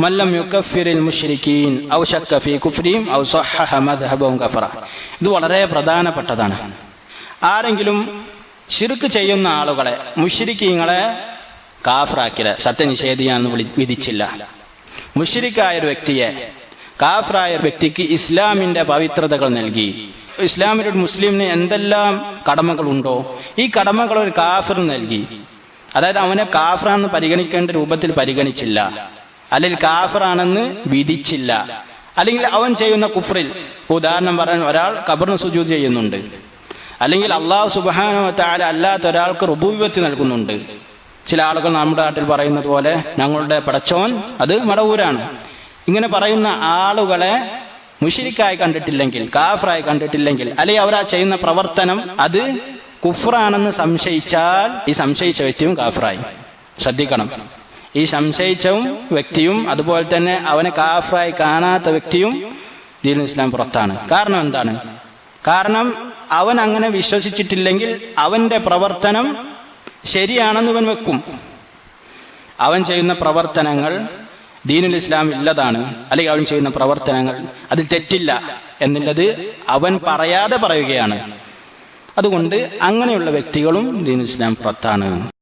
മല്ലം യുക്കഫിറിൽ മുഷ്രിക്കീൻ ഔ ശക്ക ഫീ കുഫ്രിയും ഔ സഹഹ മദ്ഹബവും കഫറ ഇത് വളരെ പ്രധാനപ്പെട്ടതാണ്. ആരെങ്കിലും ശിർക്ക് ചെയ്യുന്ന ആളുകളെ മുഷ്രിക്കീങ്ങളെ കാഫറാക്കില്ല സത്യനിഷേധിയാണെന്ന് വിളി വിധിച്ചില്ല. മുഷ്രിക്കായ ഒരു വ്യക്തിയെ കാഫറായ വ്യക്തിക്ക് ഇസ്ലാമിന്റെ പവിത്രതകൾ നൽകി. ഇസ്ലാമിൽ ഒരു മുസ്ലിമിന് എന്തെല്ലാം കടമകളുണ്ടോ? ഈ കടമകൾ ഒരു കാഫിർ നൽകി. അതായത് അവനെ കാഫറാണെന്ന് പരിഗണിക്കേണ്ട രൂപത്തിൽ പരിഗണിച്ചില്ല. അല്ലെങ്കിൽ കാഫറാണെന്ന് വിധിച്ചില്ല. അല്ലെങ്കിൽ അവൻ ചെയ്യുന്ന കുഫറിൽ ഉദാഹരണം പറയാൻ ഒരാൾ കബറിന് സുജൂത് ചെയ്യുന്നുണ്ട്. അല്ലെങ്കിൽ അള്ളാഹു സുബാന അല്ലാത്ത ഒരാൾക്ക് റുബൂവ്യത്ത് നൽകുന്നുണ്ട്. ചില ആളുകൾ നമ്മുടെ നാട്ടിൽ പറയുന്നത് പോലെ ഞങ്ങളുടെ പടച്ചോൻ അത് മടവൂരാണ് ഇങ്ങനെ പറയുന്ന ആളുകളെ മുഷിരിക്കായി കണ്ടിട്ടില്ലെങ്കിൽ കാഫറായി കണ്ടിട്ടില്ലെങ്കിൽ അല്ലെങ്കിൽ അവർ ആ ചെയ്യുന്ന പ്രവർത്തനം അത് കുഫറാണെന്ന് സംശയിച്ചാൽ ഈ സംശയിച്ച വ്യക്തിയും കാഫറായി. ശ്രദ്ധിക്കണം. ഈ സംശയിച്ചവും വ്യക്തിയും അതുപോലെ തന്നെ അവനെ കാഫായി കാണാത്ത വ്യക്തിയും ദീൻ ഇസ്ലാം പുറത്താണ്. കാരണം എന്താണ്? കാരണം അവൻ അങ്ങനെ വിശ്വസിച്ചിട്ടില്ലെങ്കിൽ അവന്റെ പ്രവർത്തനം ശരിയാണെന്ന് ഇവൻ വെക്കും. അവൻ ചെയ്യുന്ന പ്രവർത്തനങ്ങൾ ദീനുൽ ഇസ്ലാം ഇല്ലതാണ്. അല്ലെങ്കിൽ അവൻ ചെയ്യുന്ന പ്രവർത്തനങ്ങൾ അതിൽ തെറ്റില്ല എന്നുള്ളത് അവൻ പറയാതെ പറയുകയാണ്. അതുകൊണ്ട് അങ്ങനെയുള്ള വ്യക്തികളും ദീനുൽ ഇസ്ലാം പുറത്താണ്.